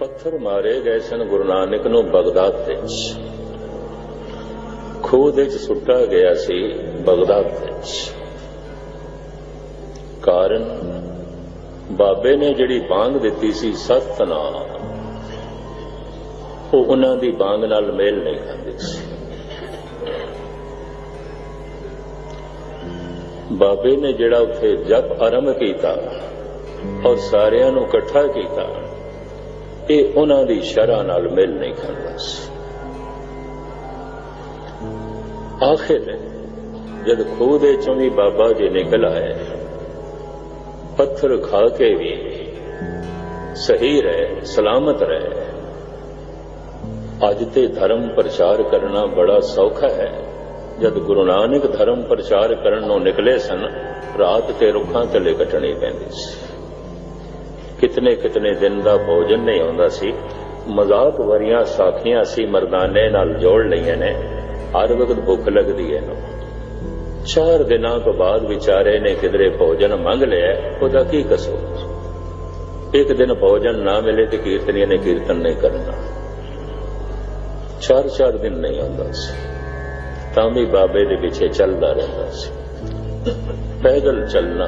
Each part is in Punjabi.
ਪੱਥਰ ਮਾਰੇ ਗਏ ਸਨ ਗੁਰੂ ਨਾਨਕ ਨੂੰ ਬਗਦਾਦ ਵਿੱਚ। ਖੂਹ ਵਿੱਚ ਸੁੱਟਾ ਗਿਆ ਸੀ ਬਗਦਾਦ ਵਿੱਚ। ਕਾਰਨ, ਬਾਬੇ ਨੇ ਜਿਹੜੀ ਬਾਂਗ ਦਿੱਤੀ ਸੀ ਸਤਨਾਮ ਉਹ ਉਹਨਾਂ ਦੀ ਬਾਂਗ ਨਾਲ ਮੇਲ ਨਹੀਂ ਖਾਂਦੀ ਸੀ। ਬਾਬੇ ਨੇ ਜਿਹੜਾ ਉੱਥੇ ਜਪ ਆਰੰਭ ਕੀਤਾ ਔਰ ਸਾਰਿਆਂ ਨੂੰ ਇਕੱਠਾ ਕੀਤਾ ਇਹ ਉਹਨਾਂ ਦੀ ਸ਼ਰ੍ਹਾ ਨਾਲ ਮਿਲ ਨਹੀਂ ਖਾਂਦਾ ਸੀ। ਆਖਿਰ ਜਦ ਖੂਹ ਦੇ ਚੋਂ ਵੀ ਬਾਬਾ ਜੀ ਨਿਕਲ ਆਏ, ਪੱਥਰ ਖਾ ਕੇ ਵੀ ਸਹੀ ਰਹੇ, ਸਲਾਮਤ ਰਹੇ। ਅੱਜ ਤੇ ਧਰਮ ਪ੍ਰਚਾਰ ਕਰਨਾ ਬੜਾ ਸੌਖਾ ਹੈ। ਜਦ ਗੁਰੂ ਨਾਨਕ ਧਰਮ ਪ੍ਰਚਾਰ ਕਰਨ ਨੂੰ ਨਿਕਲੇ ਸਨ, ਰਾਤ ਤੇ ਰੁੱਖਾਂ ਥੱਲੇ ਕੱਟਣੀ ਪੈਂਦੀ ਸੀ। ਕਿਤਨੇ ਕਿਤਨੇ ਦਿਨ ਦਾ ਭੋਜਨ ਨਹੀਂ ਆਉਂਦਾ ਸੀ। ਮਜ਼ਾਕ ਵਰੀਆਂ ਸਾਖੀਆਂ ਸੀ ਮਰਦਾਨੇ ਨਾਲ ਜੋੜ ਲਈਆਂ ਨੇ। ਹਰ ਵਕਤ ਭੁੱਖ ਲੱਗਦੀ ਹੈ ਨੂੰ ਚਾਰ ਦਿਨਾਂ ਤੋਂ ਬਾਅਦ ਵਿਚਾਰੇ ਨੇ ਕਿਧਰੇ ਭੋਜਨ ਮੰਗ ਲਿਆ, ਉਹਦਾ ਕੀ ਕਸੂਰ? ਇੱਕ ਦਿਨ ਭੋਜਨ ਨਾ ਮਿਲੇ ਤੇ ਕੀਰਤਨੀਆਂ ਨੇ ਕੀਰਤਨ ਨਹੀਂ ਕਰਨਾ। ਚਾਰ ਚਾਰ ਦਿਨ ਨਹੀਂ ਆਉਂਦਾ ਸੀ। ਤਾਂ ਵੀ ਬਾਬੇ ਦੇ ਪਿੱਛੇ ਚੱਲਦਾ ਰਹਿੰਦਾ ਸੀ। ਪੈਦਲ ਚੱਲਣਾ,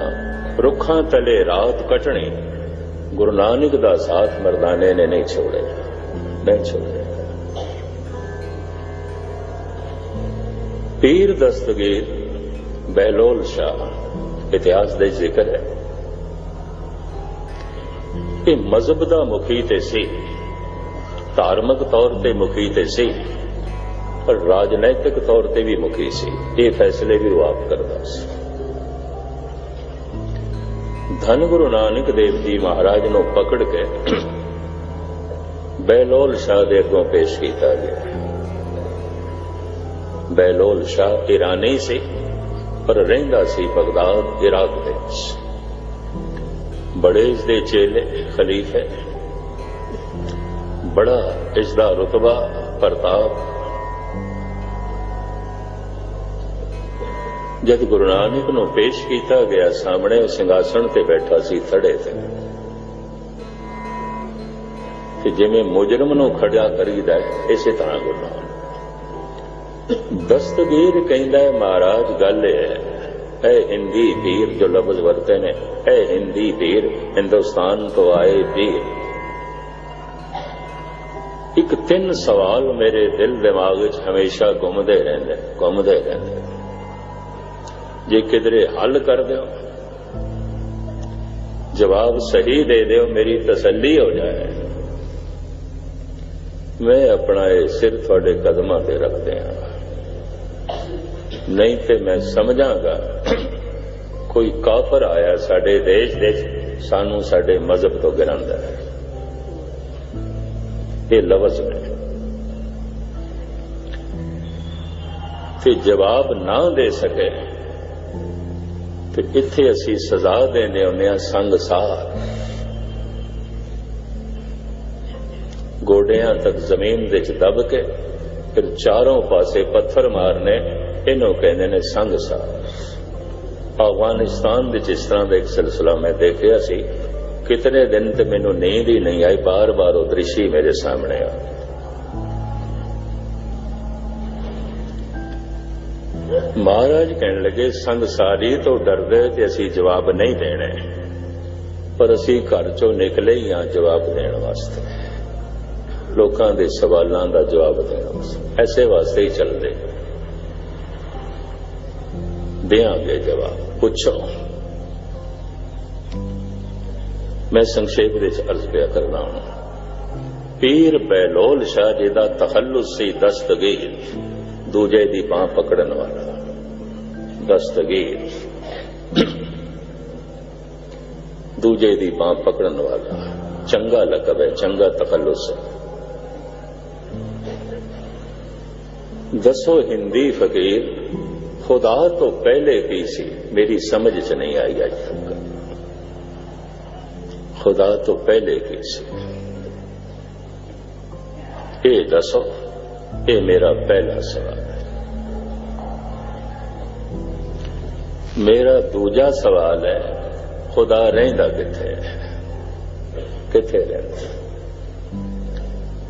ਰੁੱਖਾਂ ਤਲੇ ਰਾਤ ਕਟਣੀ ਗੁਰੂ ਨਾਨਕ ਦਾ ਸਾਥ ਮਰਦਾਨੇ ਨੇ ਨਹੀਂ ਛੋੜਿਆ ਨਹੀਂ ਛੋੜਿਆ। ਪੀਰ ਦਸਤਗੀਰ ਬਹਿਲੋਲ ਸ਼ਾਹ, ਇਤਿਹਾਸ ਦੇ ਜ਼ਿਕਰ ਹੈ। ਇਹ ਮਜ਼ਹਬ ਦਾ ਮੁਖੀ ਤੇ ਸੀ, ਧਾਰਮਿਕ ਤੌਰ ਤੇ ਮੁਖੀ ਤੇ ਸੀ, ਪਰ ਰਾਜਨੈਤਿਕ ਤੌਰ ਤੇ ਵੀ ਮੁਖੀ ਸੀ। ਇਹ ਫੈਸਲੇ ਵੀ ਉਹ ਆਪ ਕਰਦਾ ਸੀ। ਧੰਨ ਗੁਰੂ ਨਾਨਕ ਦੇਵ ਜੀ ਮਹਾਰਾਜ ਨੂੰ ਪਕੜ ਕੇ ਬੈਲੋਲ ਸ਼ਾਹ ਦੇ ਅੱਗੋਂ ਪੇਸ਼ ਕੀਤਾ ਗਿਆ। ਬੈਲੋਲ ਸ਼ਾਹ ਇਰਾਨੀ ਸੀ, ਪਰ ਰਹਿੰਦਾ ਸੀ ਬਗਦਾਦ, ਇਰਾਕ ਵਿੱਚ। ਬੜੇ ਇਸ ਦੇ ਚੇਲੇ ਖਲੀਫੇ ਬੜਾ ਇਸ ਦਾ ਰਤਬਾ, ਪ੍ਰਤਾਪ ਜਦ ਗੁਰੂ ਨਾਨਕ ਨੂੰ ਪੇਸ਼ ਕੀਤਾ ਗਿਆ, ਸਾਹਮਣੇ ਉਹ ਸਿੰਘਾਸਣ ਤੇ ਬੈਠਾ ਸੀ, ਥੜੇ ਤੇ। ਕਿ ਜਿਵੇਂ ਮੁਜਰਮ ਨੂੰ ਖੜਿਆ ਕਰੀਦਾ ਇਸੇ ਤਰ੍ਹਾਂ ਗੁਰੂ ਨਾਨਕ। ਦਸਤਗੀਰ ਕਹਿੰਦਾ ਹੈ, ਮਹਾਰਾਜ, ਗੱਲ ਇਹ ਹੈ ਐ ਹਿੰਦੀ ਪੀਰ ਜੋ ਲਫ਼ਜ਼ ਵਰਤੇ ਨੇ ਐ ਹਿੰਦੀ ਪੀਰ ਹਿੰਦੁਸਤਾਨ ਤੋਂ ਆਏ ਪੀਰ। ਇੱਕ ਤਿੰਨ ਸਵਾਲ ਮੇਰੇ ਦਿਲ ਦਿਮਾਗ ਚ ਹਮੇਸ਼ਾ ਘੁੰਮਦੇ ਰਹਿੰਦੇ ਘੁੰਮਦੇ ਰਹਿੰਦੇ। ਜੇ ਕਿਧਰੇ ਹੱਲ ਕਰ ਦਿਓ, ਜਵਾਬ ਸਹੀ ਦੇ ਦਿਓ, ਮੇਰੀ ਤਸੱਲੀ ਹੋ ਜਾਏ। ਮੈਂ ਆਪਣਾ ਇਹ ਸਿਰ ਤੁਹਾਡੇ ਕਦਮਾਂ ਤੇ ਰੱਖ ਦਿਆਂ। ਨਹੀਂ ਤੇ ਮੈਂ ਸਮਝਾਂਗਾ, ਕੋਈ ਕਾਫਰ ਆਇਆ ਸਾਡੇ ਦੇਸ਼ ਦੇ ਸਾਨੂੰ ਸਾਡੇ ਮਜ਼ਹਬ ਤੋਂ ਗਿਰਾਂਦਾ ਹੈ। ਇਹ ਲਫ਼ਜ਼ ਨੇ ਤੇ ਜਵਾਬ ਨਾ ਦੇ ਸਕੇ। ਤੇ ਇੱਥੇ ਅਸੀਂ ਸਜ਼ਾ ਦੇਣੇ ਹੁੰਦੇ ਆ ਸੰਗਸਾਰ ਗੋਡਿਆਂ ਤੱਕ ਜ਼ਮੀਨ ਦੇ ਚ ਦਬ ਕੇ ਫਿਰ ਚਾਰੋਂ ਪਾਸੇ ਪੱਥਰ ਮਾਰਨੇ, ਇਹਨੂੰ ਕਹਿੰਦੇ ਨੇ ਸੰਗ ਸੰਗਸਾਰ ਅਫਗਾਨਿਸਤਾਨ ਵਿੱਚ ਇਸ ਤਰ੍ਹਾਂ ਦਾ ਇੱਕ ਸਿਲਸਿਲਾ ਮੈਂ ਦੇਖਿਆ ਸੀ। ਕਿਤਨੇ ਦਿਨ ਤੇ ਮੈਨੂੰ ਨੀਂਦ ਹੀ ਨਹੀਂ ਆਈ, ਬਾਰ-ਬਾਰ ਉਹ ਦ੍ਰਿਸ਼ੀ ਮੇਰੇ ਸਾਹਮਣੇ ਆ। ਮਹਾਰਾਜ ਕਹਿਣ ਲੱਗੇ ਸੰਸਾਰੀ ਤੋਂ ਡਰਦੇ ਤੇ ਅਸੀਂ ਜਵਾਬ ਨਹੀਂ ਦੇਣੇ। ਪਰ ਅਸੀਂ ਘਰ ਚੋਂ ਨਿਕਲੇ ਹੀ ਆ ਜਵਾਬ ਦੇਣ ਵਾਸਤੇ। ਲੋਕਾਂ ਦੇ ਸਵਾਲਾਂ ਦਾ ਜਵਾਬ ਦੇਣ ਵਾਸਤੇ। ਐਸੇ ਵਾਸਤੇ ਹੀ ਚੱਲਦੇ। ਦੇਾਂਗੇ ਜਵਾਬ। ਪੁੱਛੋ। ਮੈਂ ਸੰਖੇਪ ਵਿੱਚ ਅਰਜ਼ ਪਿਆ ਕਰਨਾ ਹਾਂ। ਪੀਰ ਬੈਲੋਲ ਸ਼ਾਹ ਜੀ ਦਾ ਤਖੱਲੁਸ ਸੀ ਦਸਤਗੀਰ। ਦੂਜੇ ਦੀ ਬਾਹ ਪਕੜਨ ਵਾਲਾ। ਦਸਤਗੀਰ। ਦੂਜੇ ਦੀ ਬਾਹ ਪਕੜਨ ਵਾਲਾ। ਚੰਗਾ ਲਕਬ ਹੈ, ਚੰਗਾ ਤਖੱਲੁਸ ਹੈ। ਦੱਸੋ ਹਿੰਦੀ ਫਕੀਰ, ਖੁਦਾ ਤੋਂ ਪਹਿਲੇ ਕੀ ਸੀ? ਮੇਰੀ ਸਮਝ ਚ ਨਹੀਂ ਆਈ ਅੱਜ ਤੱਕ। ਖੁਦਾ ਤੋਂ ਪਹਿਲੇ ਕੀ ਸੀ? ਇਹ ਦੱਸੋ। ਇਹ ਮੇਰਾ ਪਹਿਲਾ ਸਵਾਲ ਹੈ। ਮੇਰਾ ਦੂਜਾ ਸਵਾਲ ਹੈ, ਖੁਦਾ ਰਹਿੰਦਾ ਕਿੱਥੇ ਹੈ? ਕਿੱਥੇ ਰਹਿੰਦਾ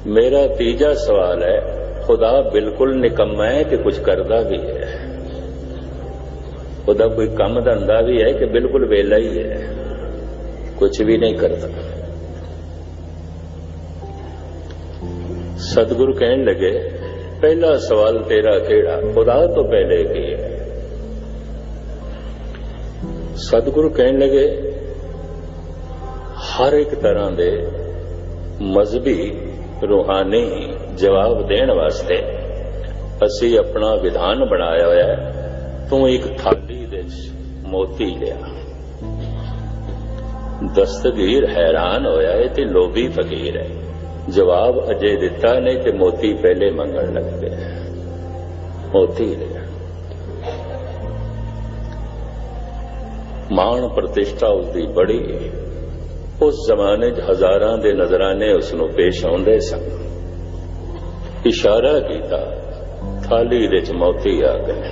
ਮੇਰਾ ਤੀਜਾ ਸਵਾਲ ਹੈ, ਖੁਦਾ ਬਿਲਕੁਲ ਨਿਕੰਮਾ ਹੈ ਕਿ ਕੁਝ ਕਰਦਾ ਵੀ ਹੈ? ਉਹਦਾ ਕੋਈ ਕੰਮ ਧੰਦਾ ਵੀ ਹੈ ਕਿ ਬਿਲਕੁਲ ਵੇਲਾ ਹੀ ਹੈ? ਕੁਝ ਵੀ ਨਹੀਂ ਕਰਦਾ। ਸਤਿਗੁਰੂ ਕਹਿਣ ਲੱਗੇ, ਪਹਿਲਾ ਸਵਾਲ ਤੇਰਾ ਕਿਹੜਾ? ਖੁਦਾ ਤੋਂ ਪਹਿਲੇ ਕੀ ਹੈ? ਸਤਿਗੁਰੂ ਕਹਿਣ ਲੱਗੇ, ਹਰ ਇੱਕ ਤਰ੍ਹਾਂ ਦੇ ਮਜ਼ਬੀ ਰੂਹਾਨੀ ਜਵਾਬ ਦੇਣ ਵਾਸਤੇ ਅਸੀਂ ਆਪਣਾ ਵਿਧਾਨ ਬਣਾਇਆ ਹੋਇਆ ਹੈ। ਤੂੰ ਇੱਕ ਥਾਲੀ ਦੇ ਮੋਤੀ ਲਿਆ। ਦਸਤਗੀਰ ਹੈਰਾਨ ਹੋਇਆ ਹੈ ਤੇ ਲੋਭੀ ਫਕੀਰ ਹੈ। ਜਵਾਬ ਅਜੇ ਦਿੱਤਾ ਨਹੀਂ ਤੇ ਮੋਤੀ ਪਹਿਲੇ ਮੰਗਣ ਲੱਗ ਪਿਆ ਮੋਤੀ ਲਿਆ ਮਾਣ ਪ੍ਰਤਿਸ਼ਠਾ ਉਸਦੀ ਬੜੀ ਉਸ ਜ਼ਮਾਨੇ 'ਚ ਹਜ਼ਾਰਾਂ ਦੇ ਨਜ਼ਰਾਨੇ ਉਸ ਨੂੰ ਪੇਸ਼ ਆਉਂਦੇ ਸਨ। ਇਸ਼ਾਰਾ ਕੀਤਾ, ਥਾਲੀ ਦੇ ਚ ਮੋਤੀ ਆ ਗਏ।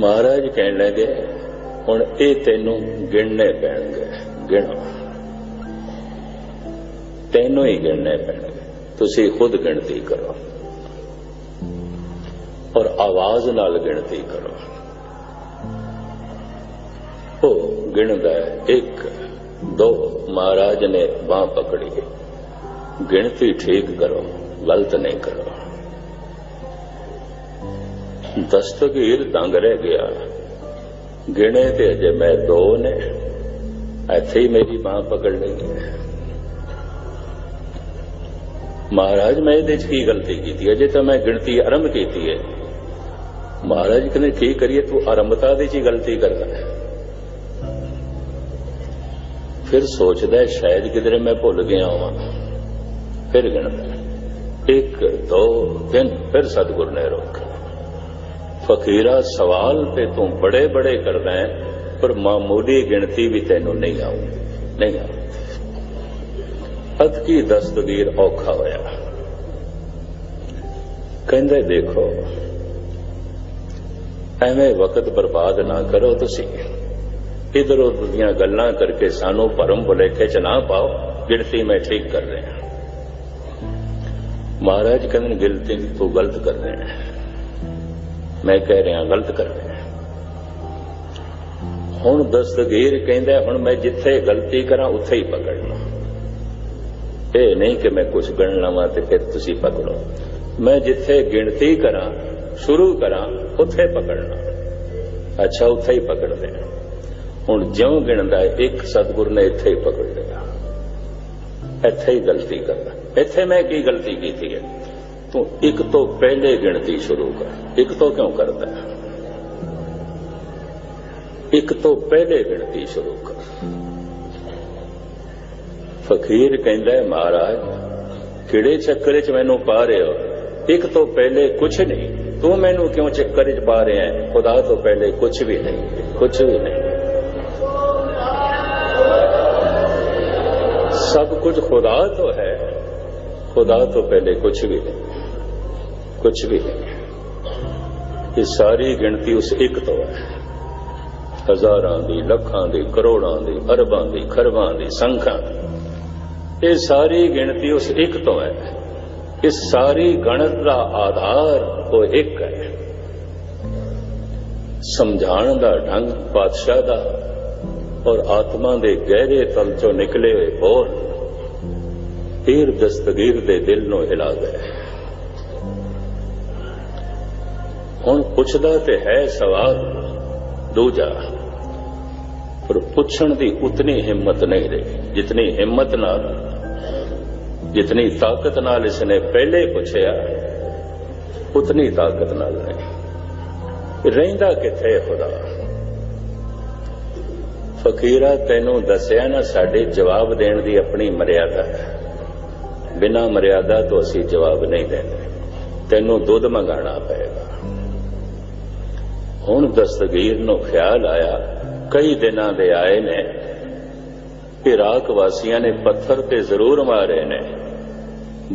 ਮਹਾਰਾਜ ਕਹਿਣ ਲੱਗੇ, ਹੁਣ ਇਹ ਤੈਨੂੰ ਗਿਣਨੇ ਪੈਣਗੇ, ਗਿਣ। ਤੈਨੂੰ ਹੀ ਗਿਣਨੇ ਪੈਣਗੇ ਤੁਸੀਂ ਖੁਦ ਗਿਣਤੀ ਕਰੋ। ਔਰ ਆਵਾਜ਼ ਨਾਲ ਗਿਣਤੀ ਕਰੋ। ਉਹ ਗਿਣਦਾ ਹੈ। ਇੱਕ, ਦੋ, ਮਹਾਰਾਜ ਨੇ ਬਾਹ ਪਕੜੀ। ਗਿਣਤੀ ਠੀਕ ਕਰੋ, ਗਲਤ ਨਹੀਂ ਕਰੋ। ਦਸਤਗੀਰ ਦੰਗ ਰਹਿ ਗਿਆ। ਗਿਣੇ ਤੇ ਅਜੇ ਮੈਂ ਦੋ ਨੇ। ਇੱਥੇ ਹੀ ਮੇਰੀ ਬਾਹ ਪਕੜ ਲਈ ਮਹਾਰਾਜ, ਮੈਂ ਇਹਦੇ ਚ ਕੀ ਗਲਤੀ ਕੀਤੀ ਅਜੇ ਤਾਂ ਮੈਂ ਗਿਣਤੀ ਆਰੰਭ ਕੀਤੀ ਹੈ। ਮਹਾਰਾਜ, ਕਹਿੰਦੇ, ਕੀ ਕਰੀਏ? ਤੂੰ ਆਰੰਭਤਾ ਦੇ ਚ ਹੀ ਗਲਤੀ ਕਰਦਾ ਹੈ। ਫਿਰ ਸੋਚਦਾ ਸ਼ਾਇਦ ਕਿਧਰੇ ਮੈਂ ਭੁੱਲ ਗਿਆ ਹਾਂ ਫਿਰ ਗਿਣਦਾ ਇੱਕ, ਦੋ, ਤਿੰਨ, ਫਿਰ ਸਤਿਗੁਰ ਨੇ ਰੋਕਿਆ ਫਕੀਰਾ ਸਵਾਲ ਤੇ ਤੂੰ ਬੜੇ ਬੜੇ ਕਰਦਾ ਹੈ, ਪਰ ਮਾਮੂਲੀ ਗਿਣਤੀ ਵੀ ਤੈਨੂੰ ਨਹੀਂ ਆਉਂਦੀ ਨਹੀਂ ਆਉਂਦੀ ਅਤਕੀ ਦਸਤਗੀਰ ਔਖਾ ਹੋਇਆ ਕਹਿੰਦੇ ਦੇਖੋ ਐਵੇਂ ਵਕਤ ਬਰਬਾਦ ਨਾ ਕਰੋ ਤੁਸੀਂ ਇਧਰ ਉਧਰ ਦੀਆਂ ਗੱਲਾਂ ਕਰਕੇ ਸਾਨੂੰ ਭਰਮ ਭੁਲੇਖੇ ਚ ਨਾ ਪਾਓ ਗਿਣਤੀ ਮੈਂ ਠੀਕ ਕਰ ਰਿਹਾ ਮਹਾਰਾਜ ਕਹਿੰਦੇ ਗਿਣਤੀ ਤੂੰ ਗਲਤ ਕਰ ਰਿਹਾ ਹੈ ਮੈਂ ਕਹਿ ਰਿਹਾ ਗਲਤ ਕਰ ਰਿਹਾ ਹੁਣ ਦਸਤਗੀਰ ਕਹਿੰਦਾ ਹੁਣ ਮੈਂ ਜਿੱਥੇ ਗਲਤੀ ਕਰਾਂ ਉੱਥੇ ਹੀ ਪਕੜਨਾ ਇਹ ਨਹੀਂ ਕਿ ਮੈਂ ਕੁਝ ਗਣ ਲਵਾਂ ਤੇ ਫਿਰ ਤੁਸੀਂ ਪਕੜੋ। ਮੈਂ ਜਿੱਥੇ ਗਿਣਤੀ ਕਰਾਂ ਸ਼ੁਰੂ ਕਰਾਂ ਉੱਥੇ ਪਕੜਨਾ। ਅੱਛਾ ਉੱਥੇ ਹੀ ਪਕੜਦੇ ਹਾਂ ਹੁਣ ਜਿਉਂ ਗਿਣਦਾ ਹੈ, ਇੱਕ ਸਤਿਗੁਰ ਨੇ ਇੱਥੇ ਹੀ ਪਕੜ ਲਿਆ। ਇੱਥੇ ਹੀ ਗਲਤੀ ਕਰਦਾ। ਇੱਥੇ ਮੈਂ ਕੀ ਗਲਤੀ ਕੀਤੀ ਹੈ? ਤੂੰ ਇੱਕ ਤੋਂ ਪਹਿਲੇ ਗਿਣਤੀ ਸ਼ੁਰੂ ਕਰ। ਇੱਕ ਤੋਂ ਕਿਉਂ ਕਰਦਾ ਹੈ? ਇੱਕ ਤੋਂ ਪਹਿਲੇ ਗਿਣਤੀ ਸ਼ੁਰੂ ਕਰ। ਫਕੀਰ ਕਹਿੰਦਾ ਮਹਾਰਾਜ, ਕਿਹੜੇ ਚੱਕਰ 'ਚ ਮੈਨੂੰ ਪਾ ਰਹੇ ਹੋ? ਇੱਕ ਤੋਂ ਪਹਿਲੇ ਕੁਝ ਨਹੀਂ। ਤੂੰ ਮੈਨੂੰ ਕਿਉਂ ਚੱਕਰ 'ਚ ਪਾ ਰਿਹਾ ਹੈ? ਖੁਦਾ ਤੋਂ ਪਹਿਲੇ ਕੁਝ ਵੀ ਨਹੀਂ ਕੁਝ ਵੀ ਨਹੀਂ। ਸਭ ਕੁਝ ਖੁਦਾ ਤੋਂ ਹੈ। ਖੁਦਾ ਤੋਂ ਪਹਿਲੇ ਕੁਝ ਵੀ ਨਹੀਂ ਕੁਝ ਵੀ ਨਹੀਂ। ਇਹ ਸਾਰੀ ਗਿਣਤੀ ਉਸ ਇੱਕ ਤੋਂ ਹੈ। ਹਜ਼ਾਰਾਂ ਦੀ, ਲੱਖਾਂ ਦੀ, ਕਰੋੜਾਂ ਦੀ, ਅਰਬਾਂ ਦੀ, ਖਰਬਾਂ ਦੀ, ਸੰਖਾਂ ਦੀ। ਇਹ ਸਾਰੀ ਗਿਣਤੀ ਉਸ ਇੱਕ ਤੋਂ ਹੈ ਇਸ ਸਾਰੀ ਗਣਤ ਦਾ ਆਧਾਰ ਉਹ ਇੱਕ ਹੈ। ਸਮਝਾਉਣ ਦਾ ਢੰਗ ਪਾਤਸ਼ਾਹ ਦਾ ਔਰ ਆਤਮਾ ਦੇ ਗਹਿਰੇ ਤਲ ਚੋਂ ਨਿਕਲੇ ਹੋਏ ਬੋਲ ਤੀਰ ਦਸਤਗੀਰ ਦੇ ਦਿਲ ਨੂੰ ਹਿਲਾ ਗਏ ਹੁਣ ਪੁੱਛਦਾ ਤੇ ਹੈ ਸਵਾਲ ਦੂਜਾ, ਪਰ ਪੁੱਛਣ ਦੀ ਉਤਨੀ ਹਿੰਮਤ ਨਹੀਂ ਰਹੀ, ਜਿਤਨੀ ਹਿੰਮਤ ਨਾਲ ਜਿਤਨੀ ਤਾਕਤ ਨਾਲ ਇਸਨੇ ਪਹਿਲੇ ਪੁੱਛਿਆ, ਉਤਨੀ ਤਾਕਤ ਨਾਲ ਨਹੀਂ। ਰਹਿੰਦਾ ਕਿੱਥੇ ਖੁਦਾ? ਫਕੀਰਾ ਤੈਨੂੰ ਦੱਸਿਆ ਨਾ, ਸਾਡੇ ਜਵਾਬ ਦੇਣ ਦੀ ਆਪਣੀ ਮਰਿਆਦਾ ਹੈ। ਬਿਨਾਂ ਮਰਿਆਦਾ ਤੋਂ ਅਸੀਂ ਜਵਾਬ ਨਹੀਂ ਦਿੰਦੇ ਤੈਨੂੰ ਦੁੱਧ ਮੰਗਾਣਾ ਪਏਗਾ। ਹੁਣ ਦਸਤਗੀਰ ਨੂੰ ਖਿਆਲ ਆਇਆ, ਕਈ ਦਿਨਾਂ ਦੇ ਆਏ ਨੇ, ਇਰਾਕ ਵਾਸੀਆਂ ਨੇ ਪੱਥਰ ਤੇ ਜ਼ਰੂਰ ਮਾਰੇ ਨੇ।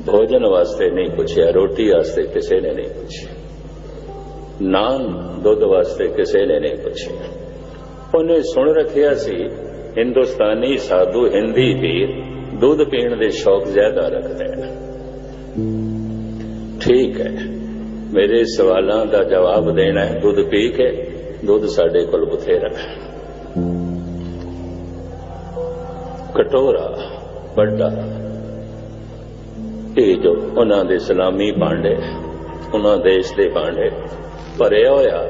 ਭੋਜਨ ਵਾਸਤੇ ਨਹੀਂ ਪੁੱਛਿਆ ਰੋਟੀ ਵਾਸਤੇ ਕਿਸੇ ਨੇ ਨਹੀਂ ਪੁੱਛਿਆ ਨਾਨ ਦੁੱਧ ਵਾਸਤੇ ਕਿਸੇ ਨੇ ਨਹੀਂ ਪੁੱਛਿਆ ਉਹਨੇ ਸੁਣ ਰੱਖਿਆ ਸੀ ਹਿੰਦੁਸਤਾਨੀ ਸਾਧੂ ਹਿੰਦੀ ਵੀਰ ਦੁੱਧ ਪੀਣ ਦੇ ਸ਼ੌਕ ਜ਼ਿਆਦਾ ਰੱਖਦੇ ਹੈ ਠੀਕ ਹੈ ਮੇਰੇ ਸਵਾਲਾਂ ਦਾ ਜਵਾਬ ਦੇਣਾ ਹੈ ਦੁੱਧ ਪੀ ਕੇ ਦੁੱਧ ਸਾਡੇ ਕੋਲ ਬਥੇਰਾ ਹੈ ਕਟੋਰਾ ਵੱਡਾ ਇਹ ਜੋ ਉਹਨਾਂ ਦੇ ਸਲਾਮੀ ਭਾਂਡੇ, ਉਹਨਾਂ ਦੇਸ਼ ਦੇ ਭਾਂਡੇ ਭਰਿਆ ਹੋਇਆ।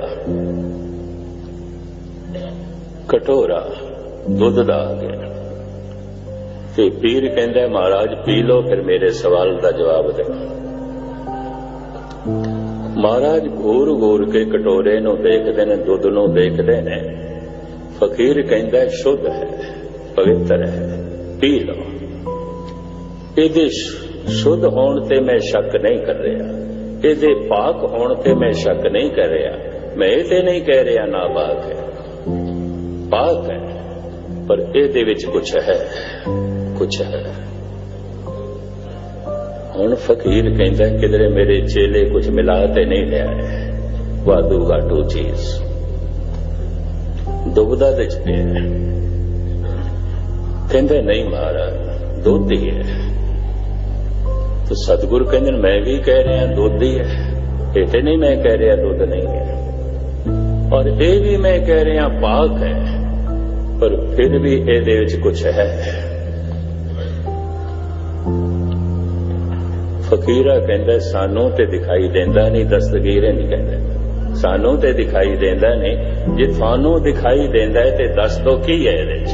ਕਟੋਰਾ ਦੁੱਧ ਦਾ ਆ ਗਿਆ ਤੇ ਪੀਰ ਕਹਿੰਦਾ, ਮਹਾਰਾਜ, ਪੀ ਲਓ, ਫਿਰ ਮੇਰੇ ਸਵਾਲ ਦਾ ਜਵਾਬ ਦੇ ਮਹਾਰਾਜ ਘੂਰ ਘੂਰ ਕੇ ਕਟੋਰੇ ਨੂੰ ਦੇਖਦੇ ਨੇ, ਦੁੱਧ ਨੂੰ ਦੇਖਦੇ ਨੇ। ਫਕੀਰ ਕਹਿੰਦਾ, ਸ਼ੁੱਧ ਹੈ, ਪਵਿੱਤਰ ਹੈ, ਪੀ ਲਓ। ਇਹਦੇ ਸ਼- ਸ਼ੁੱਧ ਹੋਣ ਤੇ ਮੈਂ ਸ਼ੱਕ ਨਹੀਂ ਕਰ ਰਿਹਾ। ਇਹਦੇ ਪਾਕ ਹੋਣ ਤੇ ਮੈਂ ਸ਼ੱਕ ਨਹੀਂ ਕਰ ਰਿਹਾ। ਮੈਂ ਇਹ ਤੇ ਨਹੀਂ ਕਹਿ ਰਿਹਾ ਨਾ ਪਾਕ ਹੈ। ਪਾਕ ਹੈ, ਪਰ ਇਹਦੇ ਵਿੱਚ ਕੁਝ ਹੈ ਕੁਝ ਹੈ। ਹੁਣ ਫਕੀਰ ਕਹਿੰਦਾ ਕਿਧਰੇ ਮੇਰੇ ਚੇਲੇ ਕੁਝ ਮਿਲਾ ਤੇ ਨਹੀਂ ਲਿਆ ਹੈ। ਵਾਧੂ ਘਾਟੂ ਚੀਜ਼। ਦੁਬਦਾ ਦੇ ਚ ਪਿਆ ਕਹਿੰਦੇ, ਨਹੀਂ ਮਹਾਰਾਜ ਦੁੱਧ ਹੀ ਹੈ। ਤਾਂ ਸਤਿਗੁਰ ਕਹਿੰਦੇ ਨੇ, ਮੈਂ ਵੀ ਕਹਿ ਰਿਹਾ ਦੁੱਧ ਹੀ ਹੈ। ਇਹ ਤੇ ਨਹੀਂ ਮੈਂ ਕਹਿ ਰਿਹਾ ਦੁੱਧ ਨਹੀਂ ਹੈ। ਔਰ ਇਹ ਵੀ ਮੈਂ ਕਹਿ ਰਿਹਾ ਪਾਕ ਹੈ। ਪਰ ਫਿਰ ਵੀ ਇਹਦੇ ਵਿੱਚ ਕੁਝ ਹੈ। ਫਕੀਰਾ ਕਹਿੰਦਾ ਸਾਨੂੰ ਤੇ ਦਿਖਾਈ ਦਿੰਦਾ ਨਹੀਂ ਦਸਤਗੀਰੇ ਨਹੀਂ ਕਹਿੰਦਾ। ਸਾਨੂੰ ਤੇ ਦਿਖਾਈ ਦਿੰਦਾ ਨਹੀਂ। ਜੇ ਤੁਹਾਨੂੰ ਦਿਖਾਈ ਦਿੰਦਾ ਹੈ ਤੇ ਦੱਸ ਦੋ ਕੀ ਹੈ ਇਹਦੇ ਵਿੱਚ?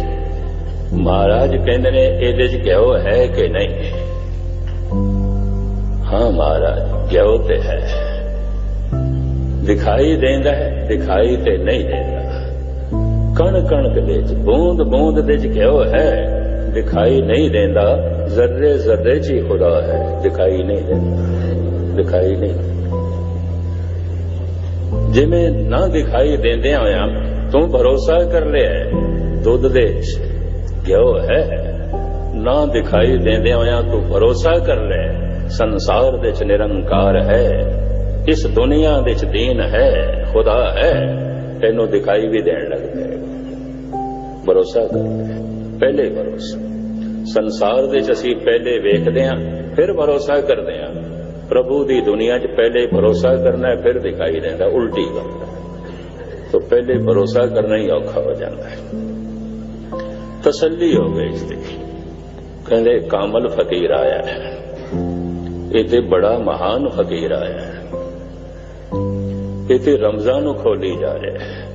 ਮਹਾਰਾਜ ਕਹਿੰਦੇ ਨੇ ਇਹਦੇ ਚ ਗਿਓ ਹੈ ਕਿ ਨਹੀਂ? ਹਾਂ ਮਹਾਰਾਜ ਗਿਓ ਤੇ ਹੈ? ਦਿਖਾਈ ਦਿੰਦਾ ਹੈ, ਦਿਖਾਈ ਤੇ ਨਹੀਂ ਦਿੰਦਾ। ਕਣ ਕਣ ਦੇ ਵਿੱਚ ਬੂੰਦ ਬੂੰਦ ਦੇ ਚ ਗਿਓ ਹੈ? ਦਿਖਾਈ ਨਹੀਂ ਦਿੰਦਾ ਜ਼ਰਰੇ ਜ਼ਰਰੇ ਚ ਹੀ ਖੁਦਾ ਹੈ। ਦਿਖਾਈ ਨਹੀਂ ਦਿੰਦਾ, ਦਿਖਾਈ ਨਹੀਂ ਜਿਵੇਂ ਨਾ ਦਿਖਾਈ ਦਿੰਦੇ ਹੋਇਆ, ਤੂੰ ਭਰੋਸਾ ਕਰ ਲਿਆ ਦੁੱਧ ਦੇ ਚ ਹੈ? ਨਾ ਦਿਖਾਈ ਦਿੰਦੇ ਹੋਇਆ ਤੂੰ ਭਰੋਸਾ ਕਰ ਲੈ ਸੰਸਾਰ ਦੇ ਨਿਰੰਕਾਰ ਹੈ, ਇਸ ਦੁਨੀਆ ਦੇ ਦੀਨ ਹੈ, ਖੁਦਾ ਹੈ, ਤੈਨੂੰ ਦਿਖਾਈ ਵੀ ਦੇਣ ਲੱਗ ਪਏਗਾ। ਭਰੋਸਾ ਕਰ, ਪਹਿਲੇ ਭਰੋਸਾ। ਸੰਸਾਰ ਵਿੱਚ ਅਸੀਂ ਪਹਿਲੇ ਵੇਖਦੇ ਹਾਂ, ਫਿਰ ਭਰੋਸਾ ਕਰਦੇ ਹਾਂ। ਪ੍ਰਭੂ ਦੀ ਦੁਨੀਆ 'ਚ ਪਹਿਲੇ ਭਰੋਸਾ ਕਰਨਾ ਫਿਰ ਦਿਖਾਈ ਦਿੰਦਾ, ਉਲਟੀ ਗੱਲ ਤਾਂ ਪਹਿਲੇ ਭਰੋਸਾ ਕਰਨਾ ਹੀ ਔਖਾ ਹੋ ਜਾਂਦਾ ਹੈ। ਤਸੱਲੀ ਹੋ ਗਈ ਇਸ ਦੀ। ਕਹਿੰਦੇ ਕਾਮਲ ਫਕੀਰ ਆਇਆ ਹੈ। ਇਹ ਬੜਾ ਮਹਾਨ ਫਕੀਰ ਆਇਆ ਹੈ। ਇਹ ਰਮਜ਼ਾਨ ਨੂੰ ਖੋਲੀ ਜਾ ਰਿਹਾ ਹੈ।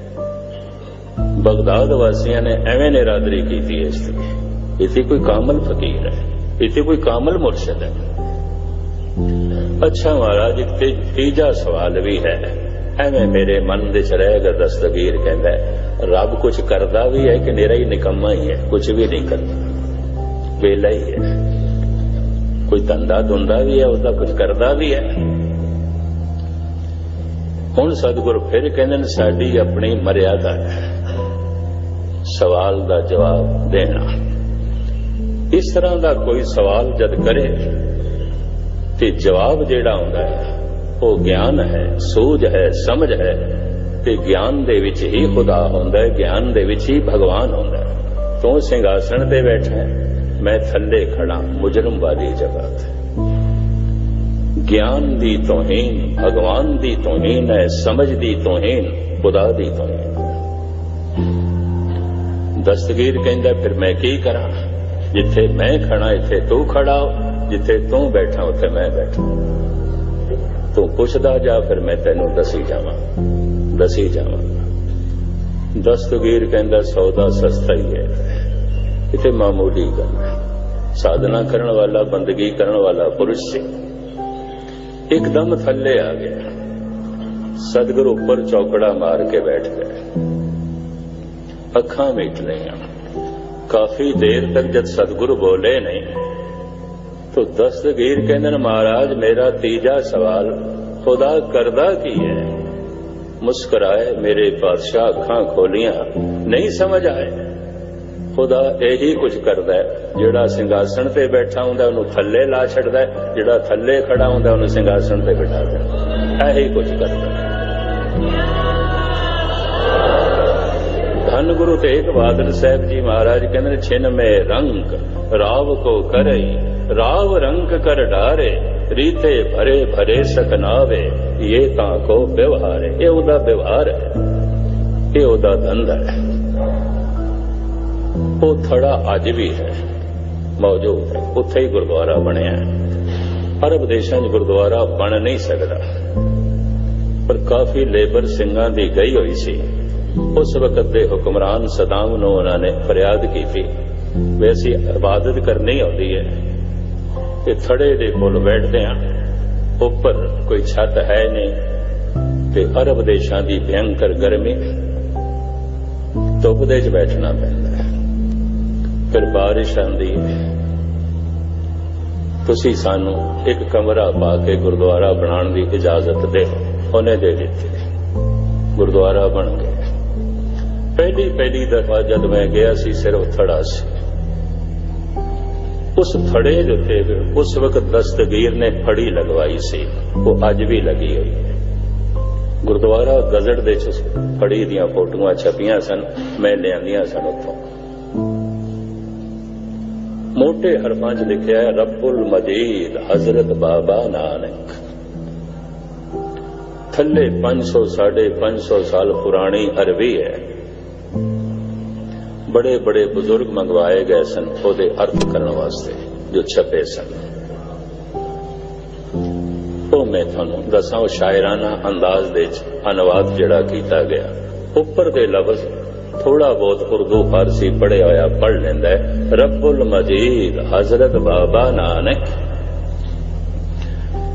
ਬਗਦਾਦ ਵਾਸੀਆਂ ਨੇ ਐਵੇਂ ਨਿਰਾਦਰੀ ਕੀਤੀ ਇਸ ਦੀ ਇਹ ਕੋਈ ਕਾਮਲ ਫਕੀਰ ਹੈ। ਇਹ ਕੋਈ ਕਾਮਲ ਮੁਰਸ਼ਿਦ ਹੈ। ਅੱਛਾ ਮਹਾਰਾਜ ਇੱਕ ਤੀਜਾ ਸਵਾਲ ਵੀ ਹੈ। ਐਵੇਂ ਮੇਰੇ ਮਨ ਦੇ ਚ ਰਹੇਗਾ ਦਸਤਗੀਰ ਕਹਿੰਦਾ ਰੱਬ ਕੁਝ ਕਰਦਾ ਵੀ ਹੈ ਕਿ ਨਿਰਾ ਹੀ ਨਿਕੰਮਾ ਹੀ ਹੈ ਕੁਝ ਵੀ ਨਹੀਂ ਕਰਦਾ। ਵੇਲਾ ਹੀ ਹੈ। ਕੋਈ ਧੰਦਾ ਧੁੰਦਾ ਵੀ ਹੈ, ਉਹਦਾ ਕੁਝ ਕਰਦਾ ਵੀ ਹੈ। ਹੁਣ ਸਤਿਗੁਰ ਫਿਰ ਕਹਿੰਦੇ ਨੇ, ਸਾਡੀ ਆਪਣੀ ਮਰਿਆਦਾ ਸਵਾਲ ਦਾ ਜਵਾਬ ਦੇਣਾ। ਇਸ ਤਰ੍ਹਾਂ ਦਾ ਕੋਈ ਸਵਾਲ ਜਦ ਕਰੇ, ਤੇ ਜਵਾਬ ਜਿਹੜਾ ਆਉਂਦਾ ਹੈ, ਉਹ ਗਿਆਨ ਹੈ, ਸੋਝ ਹੈ, ਸਮਝ ਹੈ, ਤੇ ਗਿਆਨ ਦੇ ਵਿੱਚ ਹੀ ਖੁਦਾ ਹੁੰਦਾ ਹੈ, ਗਿਆਨ ਦੇ ਵਿੱਚ ਹੀ ਭਗਵਾਨ ਹੁੰਦਾ ਹੈ। ਤੂੰ ਸਿੰਘਾਸਣ ਤੇ ਬੈਠਾ ਹੈ? ਮੈਂ ਥੱਲੇ ਖੜਾ ਮੁਜਰਮ ਵਾਲੀ ਜਗ੍ਹਾ ਤੇ। ਗਿਆਨ ਦੀ ਤੋਹੀਨ, ਭਗਵਾਨ ਦੀ ਤੋਹੀਨ ਹੈ, ਸਮਝ ਦੀ ਤੋਹੀਨ ਬੁਦਾ ਦੀ ਤੋਹੀਨ। ਦਸਤਗੀਰ ਕਹਿੰਦਾ, ਫਿਰ ਮੈਂ ਕੀ ਕਰਾਂ? ਜਿੱਥੇ ਮੈਂ ਖੜਾ ਇੱਥੇ ਤੂੰ ਖੜਾ ਜਿੱਥੇ ਤੂੰ ਬੈਠਾ, ਉੱਥੇ ਮੈਂ ਬੈਠਾ। ਤੂੰ ਪੁੱਛਦਾ ਜਾ, ਫਿਰ ਮੈਂ ਤੈਨੂੰ ਦੱਸੀ ਜਾਵਾਂ ਦੱਸੀ ਜਾਵਾਂ। ਦਸਤਗੀਰ ਕਹਿੰਦਾ, ਸੌਦਾ ਸਸਤਾ ਹੀ ਹੈ। ਇਥੇ ਮਾਮੂਲੀ ਗੱਲ ਹੈ। ਸਾਧਨਾ ਕਰਨ ਵਾਲਾ, ਬੰਦਗੀ ਕਰਨ ਵਾਲਾ ਪੁਰਸ਼ ਸੀ। ਇੱਕਦਮ ਥੱਲੇ ਆ ਗਿਆ। ਸਤਿਗੁਰੂ ਉੱਪਰ ਚੌਕੜਾ ਮਾਰ ਕੇ ਬੈਠ ਗਏ ਅੱਖਾਂ ਮੀਟ ਲਈਆਂ ਕਾਫੀ ਦੇਰ ਤੱਕ ਜਦ ਸਤਿਗੁਰੂ ਬੋਲੇ, ਨਹੀਂ, ਤੋ ਦਸਤਗੀਰ ਕਹਿੰਦੇ ਨੇ, ਮਹਾਰਾਜ, ਮੇਰਾ ਤੀਜਾ ਸਵਾਲ ਖੁਦਾ ਕਰਦਾ ਕੀ ਹੈ? ਮੁਸਕਰਾਏ ਮੇਰੇ ਪਾਤਸ਼ਾਹ ਅੱਖਾਂ ਖੋਲੀਆਂ। ਨਹੀਂ ਸਮਝ ਆਏ। ਉਹਦਾ ਇਹੀ ਕੁਝ ਕਰਦਾ ਹੈ। ਜਿਹੜਾ ਸਿੰਘਾਸਣ ਤੇ ਬੈਠਾ ਹੁੰਦਾ, ਉਹਨੂੰ ਥੱਲੇ ਲਾ ਛੱਡਦਾ ਹੈ। ਜਿਹੜਾ ਥੱਲੇ ਖੜਾ ਹੁੰਦਾ, ਉਹਨੂੰ ਸਿੰਘਾਸਣ ਤੇ ਬਿਠਾ ਦਿੰਦਾ ਇਹੀ ਕੁਝ ਕਰਦਾ ਧੰਨ ਗੁਰੂ ਤੇਗ ਬਹਾਦਰ ਸਾਹਿਬ ਜੀ ਮਹਾਰਾਜ ਕਹਿੰਦੇ ਨੇ, ਛਿਨ ਮੇ ਰੰਗ, ਰਾਵ ਕੋ ਕਰਈ ਰਾਵ ਰੰਗ ਕਰ ਡਾਰੇ, ਰੀਤੇ ਭਰੇ ਭਰੇ ਸਕਨਾਵੇ ਇਹ ਤਾਂ ਕੋ ਵਿਵਹਾਰ। ਇਹ ਉਹਦਾ ਵਿਵਹਾਰ ਹੈ। ਇਹ ਉਹਦਾ ਧੰਦਾ ਹੈ। ਉਹ ਥੜਾ ਅੱਜ ਵੀ ਹੈ। ਮੌਜੂਦ ਹੈ ਉੱਥੇ ਹੀ ਗੁਰਦੁਆਰਾ ਬਣਿਆ ਹੈ। ਅਰਬ ਦੇਸ਼ਾਂ 'ਚ ਗੁਰਦੁਆਰਾ ਬਣ ਨਹੀਂ ਸਕਦਾ। ਪਰ ਕਾਫੀ ਲੇਬਰ ਸਿੰਘਾਂ ਦੀ ਗਈ ਹੋਈ ਸੀ। ਉਸ ਵਕਤ ਦੇ ਹੁਕਮਰਾਨ ਸਦਾਮ ਨੂੰ ਉਹਨਾਂ ਨੇ ਫਰਿਆਦ ਕੀਤੀ ਵੀ ਅਸੀਂ ਇਬਾਦਤ ਕਰਨੀ ਆਉਂਦੀ ਹੈ। ਤੇ ਥੜੇ ਦੇ ਕੋਲ ਬੈਠਦੇ ਆ ਉੱਪਰ ਕੋਈ ਛੱਤ ਹੈ ਨਹੀਂ। ਤੇ ਅਰਬ ਦੇਸ਼ਾਂ ਦੀ ਭਿਆਨਕ ਗਰਮੀ ਧੁੱਪ ਦੇ 'ਚ ਬੈਠਣਾ ਪੈਂਦਾ। ਫਿਰ ਬਾਰਿਸ਼ ਆਂਦੀ ਹੈ। ਤੁਸੀਂ ਸਾਨੂੰ ਇੱਕ ਕਮਰਾ ਪਾ ਕੇ ਗੁਰਦੁਆਰਾ ਬਣਾਉਣ ਦੀ ਇਜਾਜ਼ਤ ਦਿਓ। ਉਹਨੇ ਦੇ ਦਿੱਤੀ। ਗੁਰਦੁਆਰਾ ਬਣ ਗਿਆ। ਪਹਿਲੀ ਪਹਿਲੀ ਦਫਾ ਜਦ ਮੈਂ ਗਿਆ ਸੀ ਸਿਰਫ ਥੜਾ ਸੀ। ਉਸ ਥੜੇ ਦੇ ਉੱਤੇ ਉਸ ਵਕਤ ਦਸਤਗੀਰ ਨੇ ਫੜੀ ਲਗਵਾਈ ਸੀ। ਉਹ ਅੱਜ ਵੀ ਲੱਗੀ ਹੋਈ ਹੈ। ਗੁਰਦੁਆਰਾ ਗਜ਼ੜ ਦੇ ਚ ਫੜੀ ਦੀਆਂ ਫੋਟੋਆਂ ਛਪੀਆਂ ਸਨ, ਮੈਂ ਲਿਆਂਦੀਆਂ ਸਨ ਉੱਥੋਂ। ਮੋٹے ਹਰਫਾਂ 'ਚ ਲਿਖਿਆ ਹੈ, ਰੱਬੁਲ ਮਜੀਦ, ਹਜ਼ਰਤ ਬਾਬਾ ਨਾਨਕ। ਥੱਲੇ 500 550 ਸਾਲ ਪੁਰਾਣੀ ਅਰਬੀ ਹੈ। ਬੜੇ ਬੜੇ ਬਜ਼ੁਰਗ ਮੰਗਵਾਏ ਗਏ ਸਨ ਉਹਦੇ ਅਰਥ ਕਰਨ ਵਾਸਤੇ, ਜੋ ਛਪੇ ਸਨ। ਉਹ ਮੈਂ ਤੁਹਾਨੂੰ ਦੱਸਾਂ, ਉਹ ਸ਼ਾਇਰਾਨਾ ਅੰਦਾਜ਼ ਦੇ ਚ ਅਨੁਵਾਦ ਜਿਹੜਾ ਕੀਤਾ ਗਿਆ। ਉੱਪਰ ਦੇ ਲਫ਼ਜ਼ ਥੋੜਾ ਬਹੁਤ ਉਰਦੂ ਫਾਰਸੀ ਪੜਿਆ ਹੋਇਆ ਪੜ ਲੈਂਦਾ ਹੈ। ਰੱਬੁਲ ਮਜੀਦ, ਹਜ਼ਰਤ ਬਾਬਾ ਨਾਨਕ।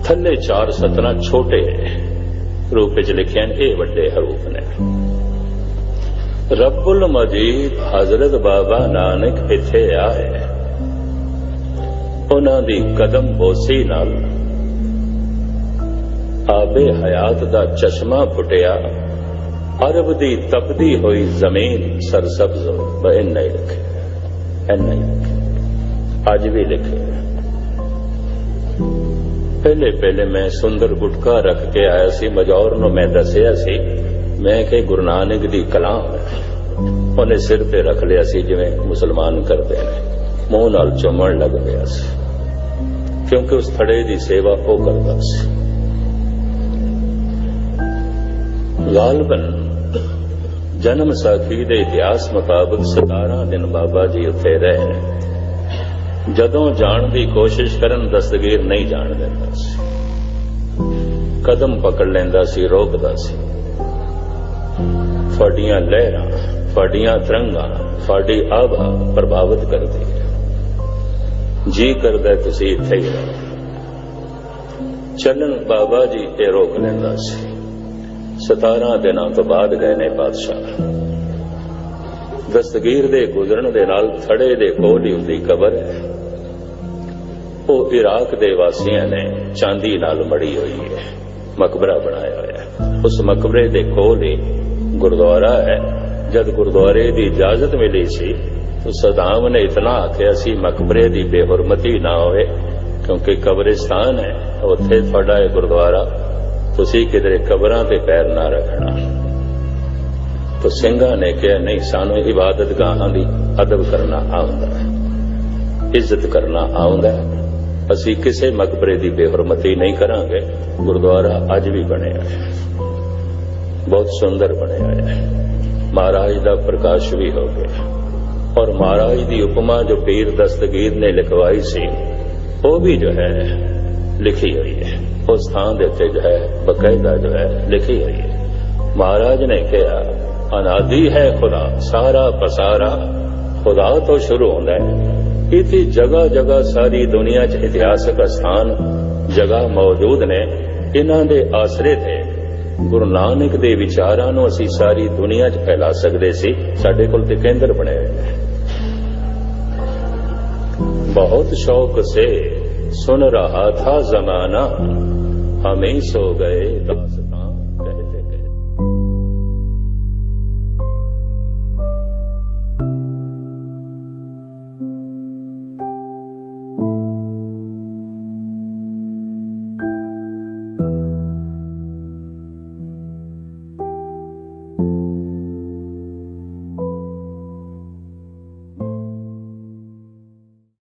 ਥੱਲੇ ਚਾਰ ਸਤਰਾਂ ਛੋਟੇ ਰੂਪ ਵਿੱਚ ਲਿਖਿਆ ਨੇ ਇਹ ਵੱਡੇ ਹਰੂਪ ਨੇ। ਰੱਬੁਲ ਮਜੀਦ, ਹਜ਼ਰਤ ਬਾਬਾ ਨਾਨਕ ਇੱਥੇ ਆਏ। ਉਹਨਾਂ ਦੀ ਕਦਮ ਬੋਸੀ ਨਾਲ ਆਬੇ ਹਯਾਤ ਦਾ ਚਸ਼ਮਾ ਫੁੱਟਿਆ। ਅਰਬ ਦੀ ਤਪਦੀ ਹੋਈ ਜ਼ਮੀਨ ਸਰਸਬਜ਼ ਬ ਇੰਨਾ ਹੀ ਲਿਖੇ, ਇੰਨਾ ਹੀ ਲਿਖੇ। ਅੱਜ ਵੀ ਲਿਖੇ। ਪਹਿਲੇ ਪਹਿਲੇ ਮੈਂ ਸੁੰਦਰ ਗੁਟਕਾ ਰੱਖ ਕੇ ਆਇਆ ਸੀ, ਮਜੌਰ ਨੂੰ ਮੈਂ ਦੱਸਿਆ ਸੀ, ਮੈਂ ਕਿ ਗੁਰੂ ਨਾਨਕ ਦੀ ਕਲਾਮ ਉਹਨੇ ਸਿਰ ਤੇ ਰੱਖ ਲਿਆ ਸੀ, ਜਿਵੇਂ ਮੁਸਲਮਾਨ ਕਰਦੇ ਨੇ। ਮੂੰਹ ਨਾਲ ਚੁੰਮਣ ਲੱਗ ਪਿਆ ਸੀ। ਕਿਉਂਕਿ ਉਸ ਥੜੇ ਦੀ ਸੇਵਾ ਉਹ ਕਰਦਾ ਸੀ। ਗਾਲਬਨ ਜਨਮ ਸਾਖੀ ਦੇ ਇਤਿਹਾਸ ਮੁਤਾਬਕ 17 ਦਿਨ ਬਾਬਾ ਜੀ ਉੱਥੇ ਰਹੇ ਜਦੋਂ ਜਾਣ ਦੀ ਕੋਸ਼ਿਸ਼ ਕਰਨ ਦਸਤਗੀਰ ਨਹੀਂ ਜਾਣ ਦਿੰਦਾ ਸੀ। ਕਦਮ ਪਕੜ ਲੈਂਦਾ ਸੀ, ਰੋਕਦਾ ਸੀ। ਫੜੀਆਂ ਲਹਿਰਾਂ ਫੜੀਆਂ ਤਰੰਗਾਂ, ਫਾਡੀ ਆਭਾ ਪ੍ਰਭਾਵਿਤ ਕਰਦੀ ਹੈ। ਜੀ ਕਰਦਾ ਤੁਸੀਂ ਇੱਥੇ ਹੀ ਰਹੋ। ਚੱਲਣ ਬਾਬਾ ਜੀ ਤੇ ਰੋਕ ਲੈਂਦਾ ਸੀ। 17 ਦਿਨਾਂ ਤੋਂ ਬਾਅਦ ਗਏ ਨੇ ਬਾਦਸ਼ਾਹ। ਦਸਤਗੀਰ ਦੇ ਗੁਜ਼ਰਨ ਦੇ ਨਾਲ ਥੜੇ ਦੇ ਕੋਲ ਹੀ ਹੁੰਦੀ ਕਬਰ। ਉਹ ਇਰਾਕ ਦੇ ਵਾਸੀਆਂ ਨੇ ਚਾਂਦੀ ਨਾਲ ਮੜੀ ਹੋਈ ਹੈ, ਮਕਬਰਾ ਬਣਾਇਆ ਹੋਇਆ ਹੈ। ਉਸ ਮਕਬਰੇ ਦੇ ਕੋਲ ਹੀ ਗੁਰਦੁਆਰਾ ਹੈ। ਜਦ ਗੁਰਦੁਆਰੇ ਦੀ ਇਜਾਜ਼ਤ ਮਿਲੀ ਸੀ, ਤਾਂ ਸਦਾਮ ਨੇ ਇਤਨਾ ਆਖਿਆ ਸੀ, ਮਕਬਰੇ ਦੀ ਬੇਹਰਮਤੀ ਨਾ ਹੋਵੇ, ਕਿਉਂਕਿ ਕਬਰਿਸਤਾਨ ਹੈ, ਉੱਥੇ ਤੁਹਾਡਾ ਇਹ ਗੁਰਦੁਆਰਾ ਤੁਸੀਂ ਕਿਧਰੇ ਕਬਰਾਂ ਤੇ ਪੈਰ ਨਾ ਰੱਖਣਾ। ਤਾਂ ਸਿੰਘਾਂ ਨੇ ਕਿਹਾ, ਨਹੀਂ, ਸਾਨੂੰ ਇਬਾਦਤਗਾਹਾਂ ਦੀ ਅਦਬ ਕਰਨਾ ਆਉਂਦਾ ਹੈ। ਇੱਜ਼ਤ ਕਰਨਾ ਆਉਂਦਾ ਹੈ। ਅਸੀਂ ਕਿਸੇ ਮਕਬਰੇ ਦੀ ਬੇਹਰਮਤੀ ਨਹੀਂ ਕਰਾਂਗੇ। ਗੁਰਦੁਆਰਾ ਅੱਜ ਵੀ ਬਣਿਆ ਹੈ। ਬਹੁਤ ਸੁੰਦਰ ਬਣਿਆ ਹੈ। ਮਹਾਰਾਜ ਦਾ ਪ੍ਰਕਾਸ਼ ਵੀ ਹੋ ਗਿਆ ਔਰ ਮਹਾਰਾਜ ਦੀ ਉਪਮਾ ਜੋ ਪੀਰ ਦਸਤਗੀਰ ਨੇ ਲਿਖਵਾਈ ਸੀ, ਉਹ ਵੀ ਜੋ ਹੈ, ਲਿਖੀ ਹੋਈ ਹੈ। ਉਸ ਥਾਂ ਦੇ ਉੱਤੇ ਜੋ ਹੈ, ਬਕਾਇਦਾ ਜੋ ਹੈ, ਲਿਖੀ ਹੋਈ ਹੈ। ਮਹਾਰਾਜ ਨੇ ਕਿਹਾ, ਅਨਾਦੀ ਹੈ ਖੁਦਾ, ਸਾਰਾ ਪਸਾਰਾ। ਖੁਦਾ ਤੋਂ ਸ਼ੁਰੂ ਹੁੰਦਾ ਹੈ। ਇਤੀ ਜਗਾ ਜਗਾ ਸਾਰੀ ਦੁਨੀਆ 'ਚ ਇਤਿਹਾਸਕ ਸਥਾਨ ਜਗਾ ਮੌਜੂਦ ਨੇ। ਇਹਨਾਂ ਦੇ ਆਸਰੇ ਤੇ ਗੁਰੂ ਨਾਨਕ ਦੇ ਵਿਚਾਰਾਂ ਨੂੰ ਅਸੀਂ ਸਾਰੀ ਦੁਨੀਆ 'ਚ ਫੈਲਾ ਸਕਦੇ ਸੀ। ਸਾਡੇ ਕੋਲ ਤੇ ਕੇਂਦਰ ਬਣੇ ਹੋਏ ਬਹੁਤ ਸ਼ੌਕ ਸੇ ਸੁਨ ਰਹਾ ਥਾ ਜ਼ਮਾਨਾ। जमाना हमें सो गए दास